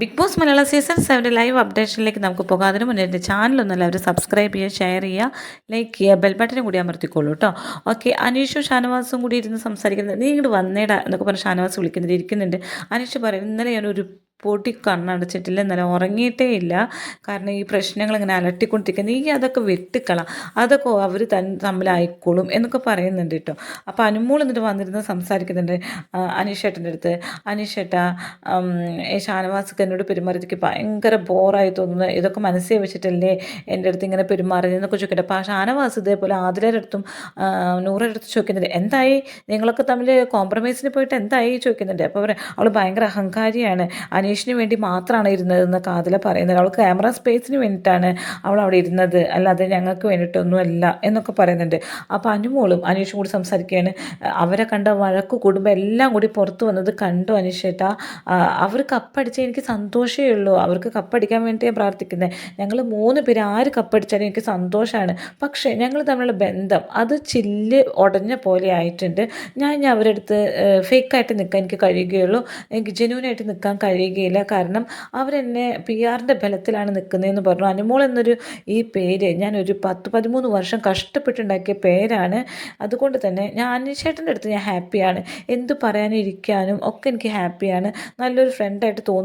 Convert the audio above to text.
Big Boss Malayalam season സെവന്റെ live അപ്ഡേഷനിലേക്ക് നമുക്ക് പോകാം. അതിന് മുന്നേ എന്റെ ചാനലൊന്ന് എല്ലാവരും സബ്സ്ക്രൈബ് ചെയ്യുക ഷെയർ ചെയ്യുക ലൈക്ക് ചെയ്യുക ബെൽ ബട്ടനും കൂടി അമർത്തിക്കോളൂ കേട്ടോ ഓക്കെ അനീഷും ഷാനവാസും കൂടി ഇരുന്ന് സംസാരിക്കുന്നത് നീ ഇങ്ങോട്ട് വന്നേടാ എന്നൊക്കെ പറഞ്ഞ് ഷാനവാസ് വിളിക്കുന്നുണ്ട് ഇരിക്കുന്നുണ്ട്. അനീഷ് പറയും ഇന്നലെ ഞാനൊരു പൊടി കണ്ണടച്ചിട്ടില്ല ഇന്നലെ ഉറങ്ങിയിട്ടേ ഇല്ല. കാരണം ഈ പ്രശ്നങ്ങൾ ഇങ്ങനെ അലട്ടിക്കൊണ്ടിരിക്കുന്നത് ഈ അതൊക്കെ വെട്ടിക്കള. അതൊക്കെ അവർ തൻ തമ്മിലായിക്കോളും എന്നൊക്കെ പറയുന്നുണ്ട് കേട്ടോ. അപ്പോൾ അനുമോൾ എന്നിട്ട് വന്നിരുന്ന് സംസാരിക്കുന്നുണ്ട്. അനീഷേട്ടന്റെ അടുത്ത്. അനീഷേട്ട ഷാനവാസൊക്കെ എന്നോട് പെരുമാറിയതൊക്കെ ഭയങ്കര ബോറായി തോന്നുന്നു. ഇതൊക്കെ മനസ്സിൽ വെച്ചിട്ടല്ലേ എന്റെ അടുത്ത് ഇങ്ങനെ പെരുമാറിയത് എന്നൊക്കെ ചോദിക്കട്ടെ അപ്പോൾ ഷാനവാസ് ഇതേപോലെ ആതിരയുടെ അടുത്തും നൂറുടെ അടുത്ത് ചോദിക്കുന്നുണ്ട്. എന്തായി? നിങ്ങളൊക്കെ തമ്മിൽ കോംപ്രമൈസിന് പോയിട്ട് എന്തായി? ചോദിക്കുന്നുണ്ട്. അപ്പോൾ അവൾ ഭയങ്കര അഹങ്കാരിയാണ്. അനീഷിന് വേണ്ടി മാത്രമാണ് ഇരുന്നതെന്ന് കാതില പറയുന്നത്. അവൾ ക്യാമറ സ്പേസിന് വേണ്ടിയിട്ടാണ് അവൾ അവിടെ ഇരുന്നത്. അല്ലാതെ ഞങ്ങൾക്ക് വേണ്ടിയിട്ടൊന്നുമല്ല എന്നൊക്കെ പറയുന്നുണ്ട്. അപ്പോൾ അനുമോളും അനീഷും കൂടി സംസാരിക്കുകയാണ്. അവരെ കണ്ട വഴക്ക് കൂടുമ്പോൾ എല്ലാം കൂടി പുറത്ത് വന്നത് കണ്ടു അനീഷേട്ടാ. അവർ കപ്പടിച്ചാൽ എനിക്ക് സന്തോഷമേ ഉള്ളൂ. അവർക്ക് കപ്പടിക്കാൻ വേണ്ടി ഞാൻ പ്രാർത്ഥിക്കുന്നത് ഞങ്ങൾ മൂന്ന് പേര് ആര് കപ്പടിച്ചാലും എനിക്ക് സന്തോഷമാണ് പക്ഷേ ഞങ്ങൾ തമ്മിലുള്ള ബന്ധം അത് ചില്ല് ഉടഞ്ഞ പോലെ ആയിട്ടുണ്ട്. ഞാൻ ഇനി അവരെടുത്ത് ഫേക്കായിട്ട് നിൽക്കാൻ എനിക്ക് കഴിയുകയുള്ളൂ. എനിക്ക് ജെന്യൂനായിട്ട് നിൽക്കാൻ കഴിയുകയില്ല കാരണം അവരെന്നെ പി ആറിന്റെ ബലത്തിലാണ് നിൽക്കുന്നതെന്ന് പറഞ്ഞു. അനുമോൾ എന്നൊരു ഈ പേര് ഞാൻ ഒരു പത്ത് പതിമൂന്ന് വർഷം കഷ്ടപ്പെട്ടുണ്ടാക്കിയ പേരാണ്. അതുകൊണ്ട് തന്നെ ഞാൻ അനീഷേട്ടന്റെ അടുത്ത് ഞാൻ ഹാപ്പിയാണ് എന്ത് പറയാനും ഇരിക്കാനും ഒക്കെ എനിക്ക് ഹാപ്പിയാണ് നല്ലൊരു ഫ്രണ്ടായിട്ട് തോന്നുന്നു.